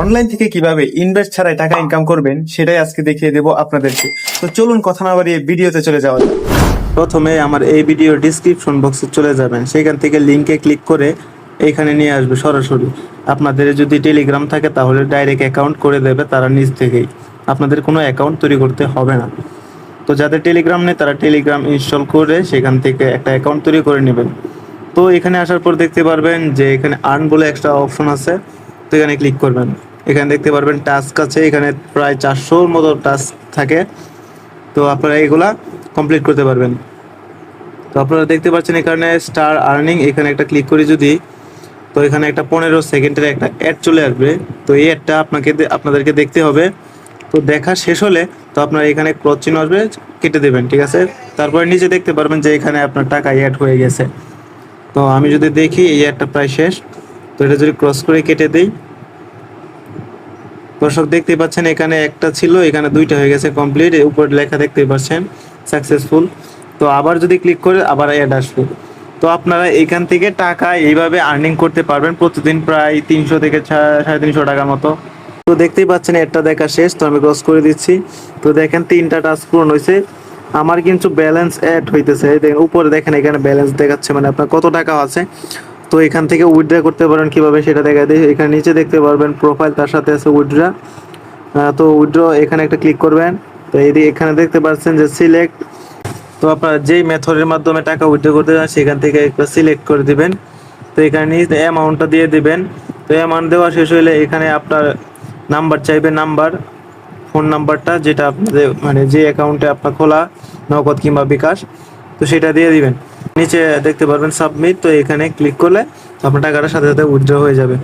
Online থেকে কীভাবে invest ছাড়াই টাকা ইনকাম করবেন, সেটাই আজকে দেখিয়ে দেবো আপনাদেরকে। তো চলুন কথা না বাড়িয়ে ভিডিওতে চলে যাওয়া যাক। প্রথমে আমার এই ভিডিও ডিসক্রিপশন বক্সে চলে যাবেন। সেখান থেকে লিংকে ক্লিক করে এখানে নিয়ে আসবে সরাসরি। আপনাদের যদি টেলিগ্রাম থাকে, তাহলে ডাইরেক্ট অ্যাকাউন্ট করে দেবে তারা নিজ থেকেই। আপনাদের কোনো অ্যাকাউন্ট তৈরি করতে হবে না। তো যাদের টেলিগ্রাম নেই, তারা টেলিগ্রাম ইনস্টল করে সেখান থেকে একটা অ্যাকাউন্ট তৈরি করে নেবেন। তো এখানে আসার পর দেখতে পারবেন যে এখানে আর্ন বলে একটা অপশন আছে। তো এখানে ক্লিক করবেন। এখানে দেখতে পারবেন টাস্ক আছে, এখানে প্রায় চারশোর মতো টাস্ক থাকে। তো আপনারা এগুলা কমপ্লিট করতে পারবেন। তো আপনারা দেখতে পাচ্ছেন এখানে স্টার আর্নিং, এখানে একটা ক্লিক করি যদি। তো এখানে একটা পনেরো সেকেন্ডের একটা অ্যাড চলে আসবে। তো এই অ্যাডটা আপনাকে আপনাদেরকে দেখতে হবে। তো দেখা শেষ হলে তো আপনার এখানে ক্রস চিহ্ন আসবে, কেটে দেবেন, ঠিক আছে? তারপরে নিচে দেখতে পারবেন যে এখানে আপনার টাকা অ্যাড হয়ে গেছে। তো আমি যদি দেখি, এই অ্যাডটা প্রায় শেষ। তো এটা যদি ক্রস করে কেটে দেই দর্শক দেখতে পাচ্ছেন, এখানে একটা ছিল, এখানে দুইটা হয়ে গেছে কমপ্লিট উপরে লেখা দেখতে পাচ্ছেন সাকসেসফুল তো আবার যদি ক্লিক করে, আবার অ্যাড আসবে। তো আপনারা এখান থেকে টাকা এইভাবে আর্নিং করতে পারবেন, প্রতিদিন প্রায় তিনশো থেকে সাড়ে তিনশো টাকার মতো। তো দেখতেই পাচ্ছেন একটা দেখা শেষ, তো আমি ক্রস করে দিচ্ছি। তো দেখেন, তিনটা টাস্ক পূরণ হয়েছে। আমার কিন্তু ব্যালেন্স অ্যাড হইতেছে। দেখেন, উপরে দেখেন, এখানে ব্যালেন্স দেখাচ্ছে মানে আপনার কত টাকা আছে। তো এখান থেকে উইথড্রা করতে পারেন কীভাবে সেটা দেখা দেয় এখানে নিচে দেখতে পারবেন প্রোফাইল তার সাথে আছে উইথড্রা তো উইথড্র এখানে একটা ক্লিক করবেন। তো এই এখানে দেখতে পাচ্ছেন যে সিলেক্ট তো আপনারা যেই মেথডের মাধ্যমে টাকা উইথড্র করতে চান, সেখান থেকে একটা সিলেক্ট করে দিবেন। তো এখানে অ্যামাউন্টটা দিয়ে দিবেন। তো অ্যামাউন্ট দেওয়া শেষ হলে এখানে আপনার নাম্বার চাইবে নাম্বার ফোন নাম্বারটা যেটা আপনাদের মানে যে অ্যাকাউন্টে আপনার খোলা, নগদ কিংবা বিকাশ, তো সেটা দিয়ে দিবেন। নিচে দেখতে পারবেন সাবমিট তো এখানে ক্লিক করলে আপনার টাকাটা সাথে সাথে উইথড্র হয়ে যাবে।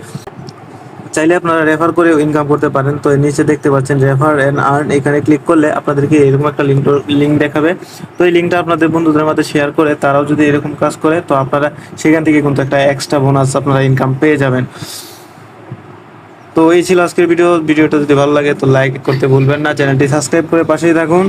চাইলে আপনারা রেফার করে ইনকাম করতে পারেন। তো নিচে দেখতে পাচ্ছেন রেফার অ্যান্ড আর্ন এখানে ক্লিক করলে আপনাদেরকে এরকম একটা লিঙ্ক লিঙ্ক দেখাবে। তো এই লিঙ্কটা আপনাদের বন্ধুদের মধ্যে শেয়ার করে, তারাও যদি এরকম কাজ করে, তো আপনারা সেখান থেকে কিন্তু একটা এক্সট্রা বোনাস আপনারা ইনকাম পেয়ে যাবেন। তো এই ছিল আজকের ভিডিও ভিডিওটা যদি ভালো লাগে, তো লাইক করতে ভুলবেন না। চ্যানেলটি সাবস্ক্রাইব করে পাশেই থাকুন।